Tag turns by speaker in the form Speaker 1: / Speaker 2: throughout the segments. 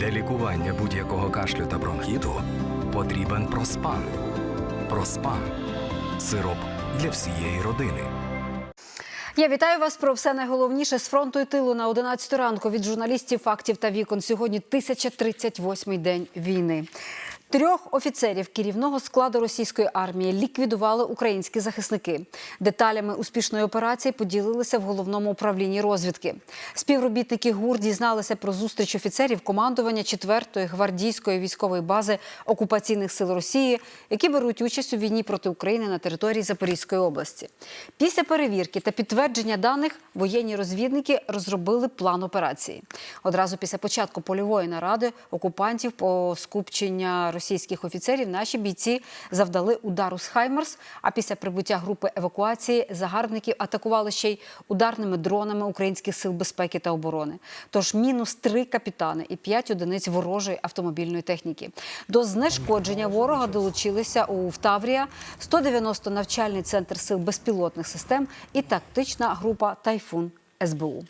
Speaker 1: Для лікування будь-якого кашлю та бронхіту потрібен проспан. Проспан сироп для всієї родини.
Speaker 2: Я вітаю вас про все найголовніше з фронту і тилу на 11 ранку від журналістів фактів та вікон. Сьогодні 1038-й день війни. Трьох офіцерів керівного складу російської армії ліквідували українські захисники. Деталями успішної операції поділилися в головному управлінні розвідки. Співробітники ГУР дізналися про зустріч офіцерів командування 4-ї гвардійської військової бази окупаційних сил Росії, які беруть участь у війні проти України на території Запорізької області. Після перевірки та підтвердження даних воєнні розвідники розробили план операції. Одразу після початку польової наради окупантів по скупчення російських офіцерів наші бійці завдали удару з Хаймерс. А після прибуття групи евакуації загарбників атакували ще й ударними дронами українських сил безпеки та оборони. Тож мінус три капітани і п'ять одиниць ворожої автомобільної техніки. До знешкодження ворога долучилися у Таврія, 190 навчальний центр сил безпілотних систем і тактична група Тайфун СБУ.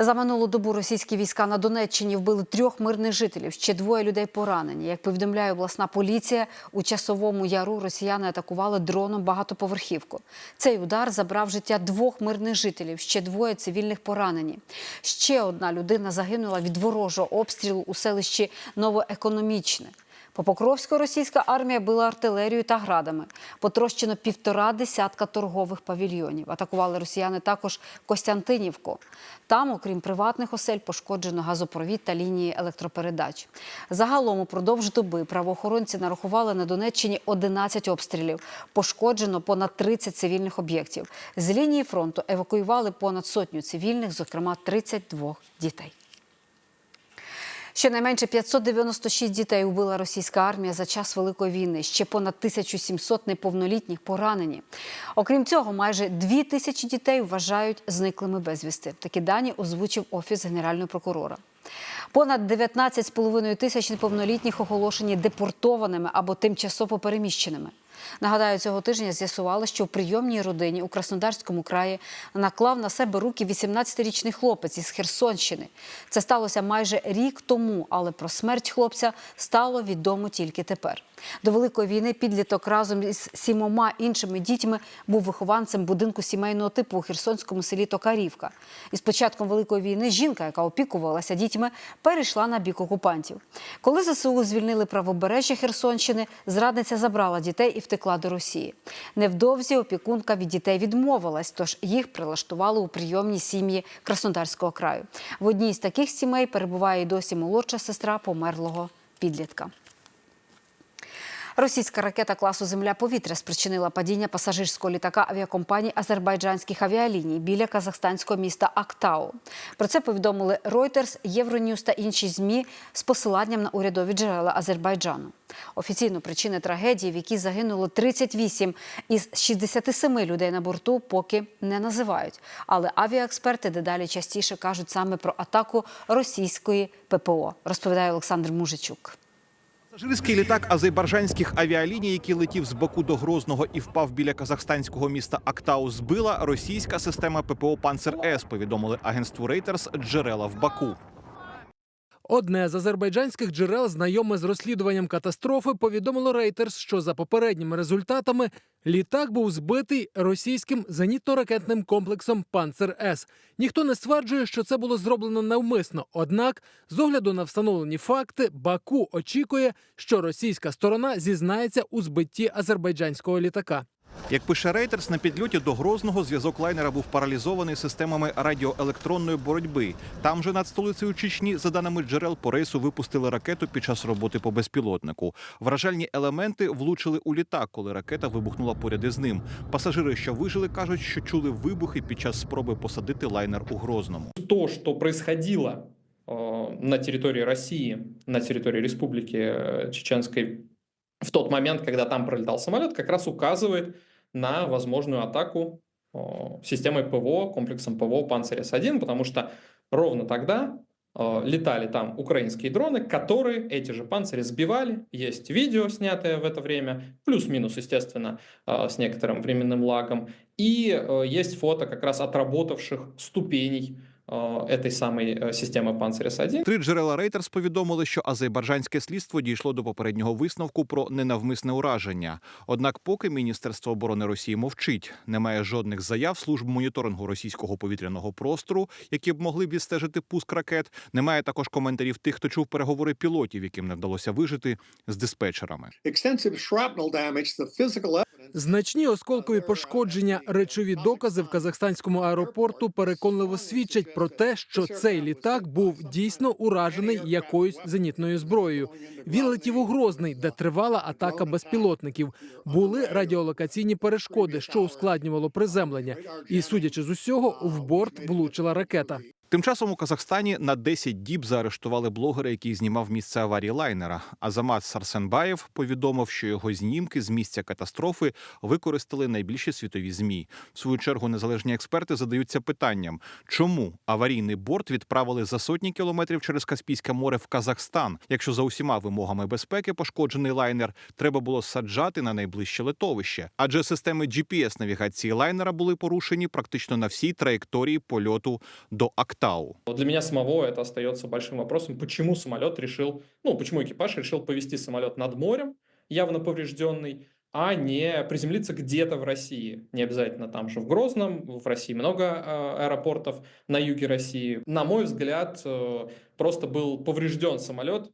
Speaker 2: За минулу добу російські війська на Донеччині вбили трьох мирних жителів. Ще двоє людей поранені. Як повідомляє обласна поліція, у часовому яру росіяни атакували дроном багатоповерхівку. Цей удар забрав життя двох мирних жителів. Ще двоє цивільних поранені. Ще одна людина загинула від ворожого обстрілу у селищі Новоекономічне. По Покровську російська армія била артилерію та градами. Потрощено півтора десятка торгових павільйонів. Атакували росіяни також Костянтинівку. Там, окрім приватних осель, пошкоджено газопровід та лінії електропередач. Загалом упродовж доби правоохоронці нарахували на Донеччині 11 обстрілів. Пошкоджено понад 30 цивільних об'єктів. З лінії фронту евакуювали понад сотню цивільних, зокрема 32 дітей. Щонайменше 596 дітей убила російська армія за час Великої війни. Ще понад 1700 неповнолітніх поранені. Окрім цього, майже 2 тисячі дітей вважають зниклими безвісти. Такі дані озвучив офіс генерального прокурора. Понад 19,5 тисяч неповнолітніх оголошені депортованими або тимчасово переміщеними. Нагадаю, цього тижня з'ясували, що в прийомній родині у Краснодарському краї наклав на себе руки 18-річний хлопець із Херсонщини. Це сталося майже рік тому, але про смерть хлопця стало відомо тільки тепер. До великої війни підліток разом із сімома іншими дітьми був вихованцем будинку сімейного типу у херсонському селі Токарівка. І з початком великої війни жінка, яка опікувалася дітьми, перейшла на бік окупантів. Коли ЗСУ звільнили правобережжя Херсонщини, зрадниця забрала дітей і втекла до Росії. Невдовзі опікунка від дітей відмовилась, тож їх прилаштували у прийомні сім'ї Краснодарського краю. В одній з таких сімей перебуває й досі молодша сестра померлого підлітка. Російська ракета класу Земля-повітря спричинила падіння пасажирського літака авіакомпанії азербайджанських авіаліній біля казахстанського міста Актау. Про це повідомили Reuters, Євроньюз та інші змі з посиланням на урядові джерела Азербайджану. Офіційну причини трагедії, в якій загинуло 38 із 67 людей на борту, поки не називають. Але авіаексперти дедалі частіше кажуть саме про атаку російської ППО, розповідає Олександр Мужичук.
Speaker 3: Пасажирський літак азербайджанських авіаліній, який летів з Баку до Грозного і впав біля казахстанського міста Актау, збила російська система ППО Панцер С. Повідомили агентству Reuters джерела в Баку.
Speaker 4: Одне з азербайджанських джерел, знайоме з розслідуванням катастрофи, повідомило Reuters, що за попередніми результатами літак був збитий російським зенітно-ракетним комплексом Панцер С. Ніхто не стверджує, що це було зроблено навмисно. Однак, з огляду на встановлені факти, Баку очікує, що російська сторона зізнається у збитті азербайджанського літака.
Speaker 3: Як пише Reuters, на підльоті до Грозного зв'язок лайнера був паралізований системами радіоелектронної боротьби. Там же над столицею Чечні, за даними джерел, по рейсу випустили ракету під час роботи по безпілотнику. Вражальні елементи влучили у літак, коли ракета вибухнула поряд із ним. Пасажири, що вижили, кажуть, що чули вибухи під час спроби посадити лайнер у Грозному.
Speaker 5: то, что происходило э, на территории России, на территории Республики э, Чеченской в тот момент, когда там пролетал самолет, как раз указывает на возможную атаку системой ПВО, комплексом ПВО «Панцирь-С-1», потому что ровно тогда летали там украинские дроны, которые эти же «Панцири» сбивали. Есть видео, снятое в это время, плюс-минус, естественно, с некоторым временным лагом. И есть фото как раз отработавших ступеней этой самой э, системы «Панцирес-1».
Speaker 3: Три джерела Reuters повідомили, що азербайджанське слідство дійшло до попереднього висновку про ненавмисне ураження. Однак, поки Міністерство оборони Росії мовчить, немає жодних заяв служб моніторингу російського повітряного простору, які б могли б відстежити пуск ракет. Немає також коментарів тих, хто чув переговори пілотів, яким не вдалося вижити з диспетчерами.
Speaker 6: extensive shrapnel damage, the physical evidence.
Speaker 4: Значні осколкові пошкодження, речові докази в казахстанському аеропорту переконливо свідчать про те, що цей літак був дійсно уражений якоюсь зенітною зброєю. Він летів у Грозний, де тривала атака безпілотників. Були радіолокаційні перешкоди, що ускладнювало приземлення. І, судячи з усього, в борт влучила ракета.
Speaker 3: Тим часом у Казахстані на 10 діб заарештували блогера, який знімав місце аварії лайнера. Азамат Сарсенбаєв повідомив, що його знімки з місця катастрофи використали найбільші світові змі. В свою чергу незалежні експерти задаються питанням, чому аварійний борт відправили за сотні кілометрів через Каспійське море в Казахстан, якщо за усіма вимогами безпеки пошкоджений лайнер треба було саджати на найближче литовище, адже системи GPS навігації лайнера були порушені практично на всій траєкторії польоту до Актау.
Speaker 5: Вот Для меня самого это остается большим вопросом, почему самолет решил, ну, почему экипаж решил повести самолет над морем, явно поврежденный, а не приземлиться где-то в России. Не обязательно там же в Грозном, в России много э, аэропортов на юге России. На мой взгляд, э, просто был поврежден самолет,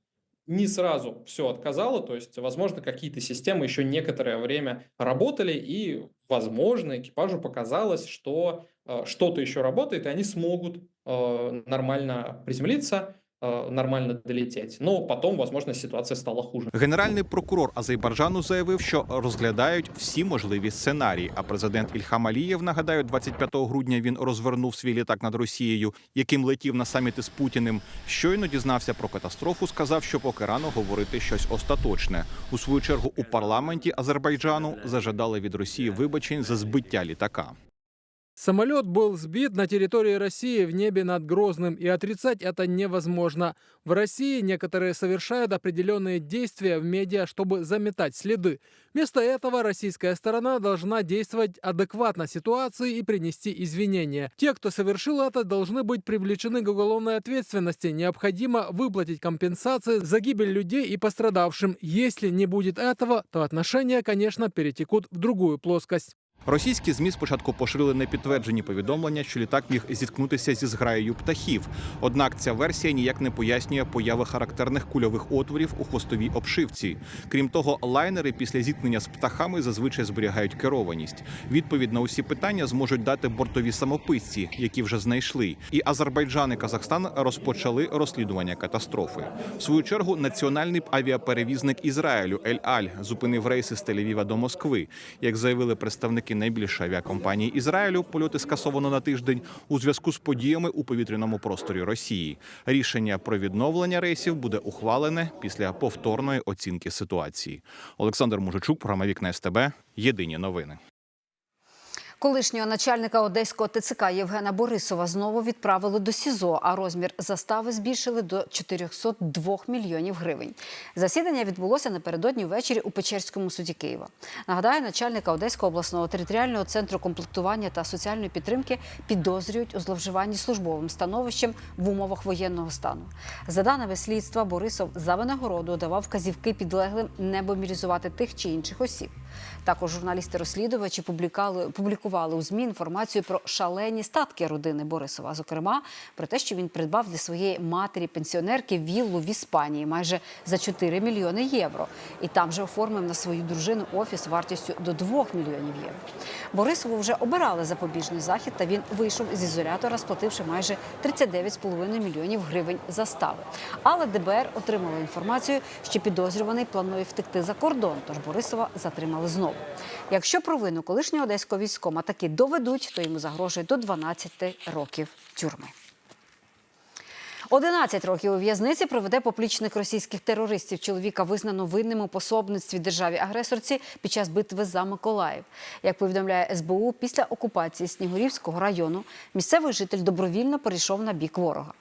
Speaker 5: не сразу все отказало, то есть, возможно, какие-то системы еще некоторое время работали, и, возможно, экипажу показалось, что что-то еще работает, и они смогут э, нормально приземлиться, э, нормально долететь. Но потом, возможно, ситуация стала хуже.
Speaker 3: Генеральний прокурор Азербайджану заявив, що розглядають всі можливі сценарії. А президент Ільхам Алієв, нагадаю, 25 грудня він розвернув свій літак над Росією, яким летів на саміти з Путіним. Щойно дізнався про катастрофу. Сказав, що поки рано говорити щось остаточне. У свою чергу у парламенті Азербайджану зажадали від Росії вибачень за збиття літака.
Speaker 4: Самолет был сбит на территории России в небе над Грозным, и отрицать это невозможно. В России некоторые совершают определенные действия в медиа, чтобы заметать следы. Вместо этого российская сторона должна действовать адекватно ситуации и принести извинения. Те, кто совершил это, должны быть привлечены к уголовной ответственности. Необходимо выплатить компенсации за гибель людей и пострадавшим. Если не будет этого, то отношения, конечно, перетекут в другую плоскость.
Speaker 3: Російські змі спочатку поширили непідтверджені повідомлення, що літак міг зіткнутися зі зграєю птахів. Однак ця версія ніяк не пояснює появи характерних кульових отворів у хвостовій обшивці. Крім того, лайнери після зіткнення з птахами зазвичай зберігають керованість. Відповідь на усі питання зможуть дати бортові самописці, які вже знайшли. І Азербайджан і Казахстан розпочали розслідування катастрофи. В свою чергу національний авіаперевізник Ізраїлю Ель Аль зупинив рейси з Тель-Авіва до Москви. Як заявили представники найбільшої авіакомпанії Ізраїлю, польоти скасовано на тиждень у зв'язку з подіями у повітряному просторі Росії. Рішення про відновлення рейсів буде ухвалене після повторної оцінки ситуації. Олександр Мужичук, програма Вікна СТБ. Єдині новини.
Speaker 2: Колишнього начальника одеського ТЦК Євгена Борисова знову відправили до СІЗО, а розмір застави збільшили до 402 мільйонів гривень. Засідання відбулося напередодні ввечері у Печерському суді Києва. Нагадаю, начальника Одеського обласного територіального центру комплектування та соціальної підтримки підозрюють у зловживанні службовим становищем в умовах воєнного стану. За даними слідства, Борисов за винагороду давав вказівки підлеглим не мобілізувати тих чи інших осіб. Також журналісти-розслідувачі публікали, публікували у ЗМІ інформацію про шалені статки родини Борисова. Зокрема, про те, що він придбав для своєї матері-пенсіонерки віллу в Іспанії майже за 4 мільйони євро. І там же оформив на свою дружину офіс вартістю до 2 мільйонів євро. Борисову вже обирали запобіжний захід, та він вийшов з ізолятора, сплативши майже 39,5 мільйонів гривень застави. Але ДБР отримало інформацію, що підозрюваний планує втекти за кордон, тож Борисова затримали знову. Якщо провину колишнього одеського військома таки доведуть, то йому загрожує до 12 років тюрми. 11 років у в'язниці проведе поплічник російських терористів. Чоловіка визнано винним у пособництві державі-агресорці під час битви за Миколаїв. Як повідомляє СБУ, після окупації Снігурівського району місцевий житель добровільно перейшов на бік ворога.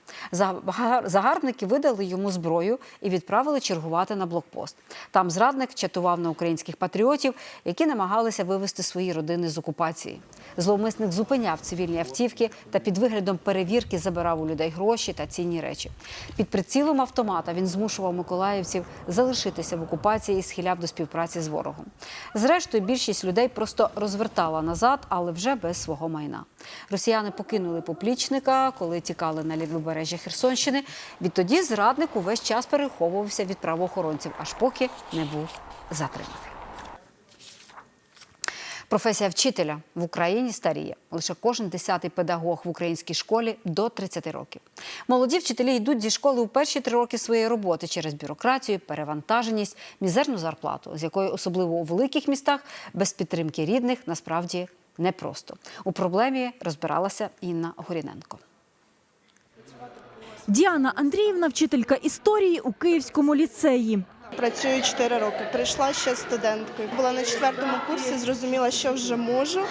Speaker 2: Загарбники видали йому зброю і відправили чергувати на блокпост. Там зрадник чатував на українських патріотів, які намагалися вивести свої родини з окупації. Зловмисник зупиняв цивільні автівки та під виглядом перевірки забирав у людей гроші та цінні речі. Під прицілом автомата він змушував миколаївців залишитися в окупації і схиляв до співпраці з ворогом. Зрештою, більшість людей просто розвертала назад, але вже без свого майна. Росіяни покинули поплічника, коли тікали на лівобережжя Херсонщини. Відтоді зрадник увесь час переховувався від правоохоронців, аж поки не був затриманий. Професія вчителя в Україні старіє. Лише кожен десятий педагог в українській школі до 30 років. Молоді вчителі йдуть зі школи у перші три роки своєї роботи через бюрократію, перевантаженість, мізерну зарплату, з якою особливо у великих містах без підтримки рідних насправді непросто. У проблемі розбиралася Інна Горіненко.
Speaker 7: Діана Андріївна, вчителька історії у Київському ліцеї.
Speaker 8: Працюю 4 роки. Прийшла ще студенткою. Була на четвертому курсі, зрозуміла, що вже можу.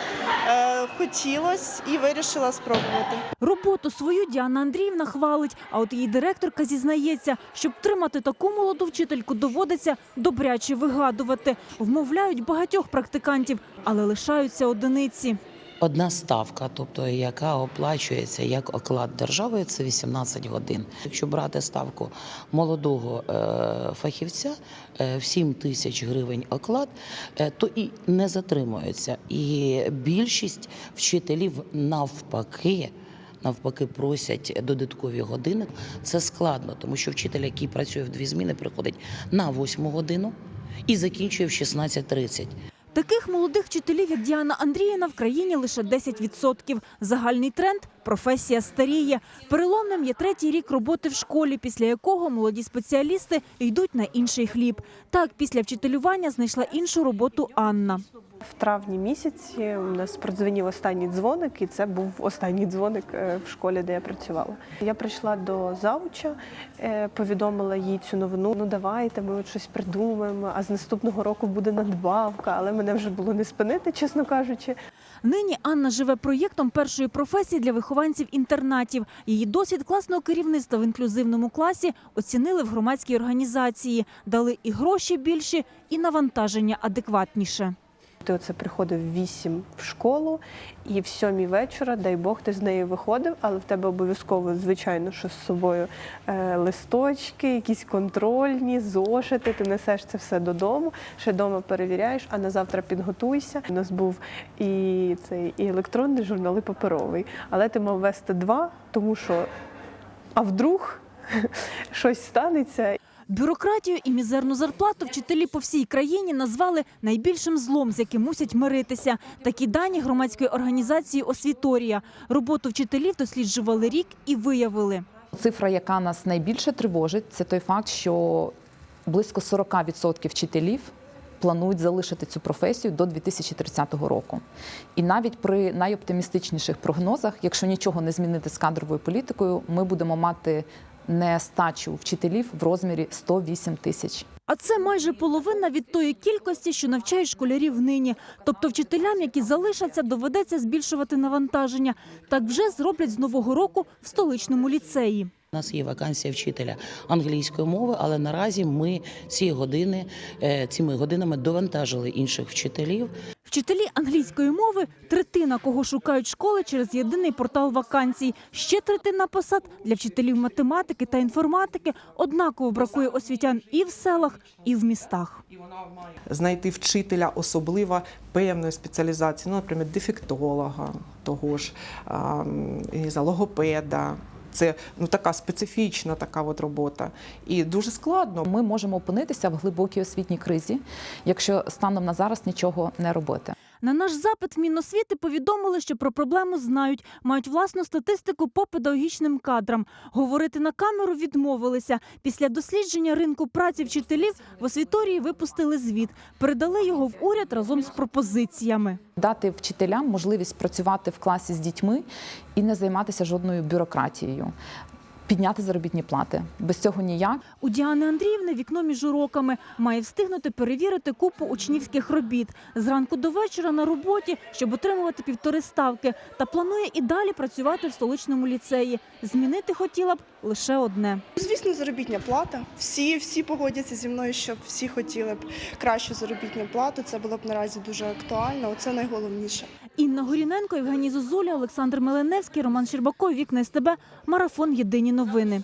Speaker 8: Е, хотілося і вирішила спробувати.
Speaker 7: Роботу свою Діана Андріївна хвалить, а от її директорка зізнається, щоб тримати таку молоду вчительку, доводиться добряче вигадувати. Вмовляють багатьох практикантів, але лишаються одиниці.
Speaker 9: Одна ставка, тобто яка оплачується як оклад державою, це 18 годин. Якщо брати ставку молодого е, фахівця е, в 7 тисяч гривень оклад, е, то і не затримується. І більшість вчителів навпаки. Навпаки, просять додаткові години. Це складно, тому що вчитель, який працює в дві зміни, приходить на 8 годину і закінчує в 16.30.
Speaker 7: Таких молодих вчителів, як Діана Андріїна, в країні лише 10%. Загальний тренд професія старіє. Переломним є третій рік роботи в школі, після якого молоді спеціалісти йдуть на інший хліб. Так, після вчителювання знайшла іншу роботу Анна.
Speaker 10: В травні місяці у нас продзвонив останній дзвоник, і це був останній дзвоник е, в школі, де я працювала. Я прийшла до завуча, е, повідомила їй цю новину. Ну давайте, ми щось придумаємо. А з наступного року буде надбавка, але мене вже було не спинити, чесно кажучи.
Speaker 7: Нині Анна живе проєктом першої професії для вихованців інтернатів. Її досвід класного керівництва в інклюзивному класі оцінили в громадській організації, дали і гроші більші, і навантаження адекватніше.
Speaker 10: Ти оце приходив вісім в школу, і в сьомій вечора, дай Бог, ти з неї виходив, але в тебе обов'язково, звичайно, що з собою е, листочки, якісь контрольні, зошити. Ти несеш це все додому, ще вдома перевіряєш, а на завтра підготуйся. У нас був і цей і електронний журнал, і паперовий. Але ти мав вести два, тому що а вдруг щось станеться.
Speaker 7: Бюрократію і мізерну зарплату вчителі по всій країні назвали найбільшим злом, з яким мусять миритися. Такі дані громадської організації Освіторія. Роботу вчителів досліджували рік і виявили.
Speaker 11: Цифра, яка нас найбільше тривожить, це той факт, що близько 40% вчителів планують залишити цю професію до 2030 року. І навіть при найоптимістичніших прогнозах, якщо нічого не змінити з кадровою політикою, ми будемо мати нестачу вчителів в розмірі 108 тисяч.
Speaker 7: А це майже половина від тої кількості, що навчають школярів нині. Тобто вчителям, які залишаться, доведеться збільшувати навантаження. Так вже зроблять з нового року в столичному ліцеї.
Speaker 9: У нас є вакансія вчителя англійської мови, але наразі ми ці години е, цими годинами довантажили інших вчителів.
Speaker 7: Вчителі англійської мови третина, кого шукають школи через єдиний портал вакансій. Ще третина посад для вчителів математики та інформатики однаково бракує освітян і в селах, і в містах.
Speaker 12: знайти вчителя особливо певної спеціалізації, ну, наприклад, дефектолога, того ж і за логопеда. Це ну така специфічна така от робота, і дуже складно.
Speaker 11: Ми можемо опинитися в глибокій освітній кризі, якщо станом на зараз нічого не робити.
Speaker 7: На наш запит в Міносвіти повідомили, що про проблему знають, мають власну статистику по педагогічним кадрам. Говорити на камеру відмовилися. Після дослідження ринку праці вчителів в освіторії випустили звіт, передали його в уряд разом з пропозиціями.
Speaker 11: Дати вчителям можливість працювати в класі з дітьми і не займатися жодною бюрократією. Підняти заробітні плати. Без цього ніяк.
Speaker 7: У Діани Андріївни вікно між уроками має встигнути перевірити купу учнівських робіт зранку до вечора на роботі, щоб отримувати півтори ставки. Та планує і далі працювати в столичному ліцеї. Змінити хотіла б лише одне.
Speaker 8: Звісно, заробітня плата. Всі, всі погодяться зі мною, що всі хотіли б кращу заробітну плату. Це було б наразі дуже актуально. Оце найголовніше.
Speaker 7: Інна Горіненко, Євгеній Зозуля, Олександр Меленевський, Роман Щербаков, Вікна СТБ, Марафон Єдині новини.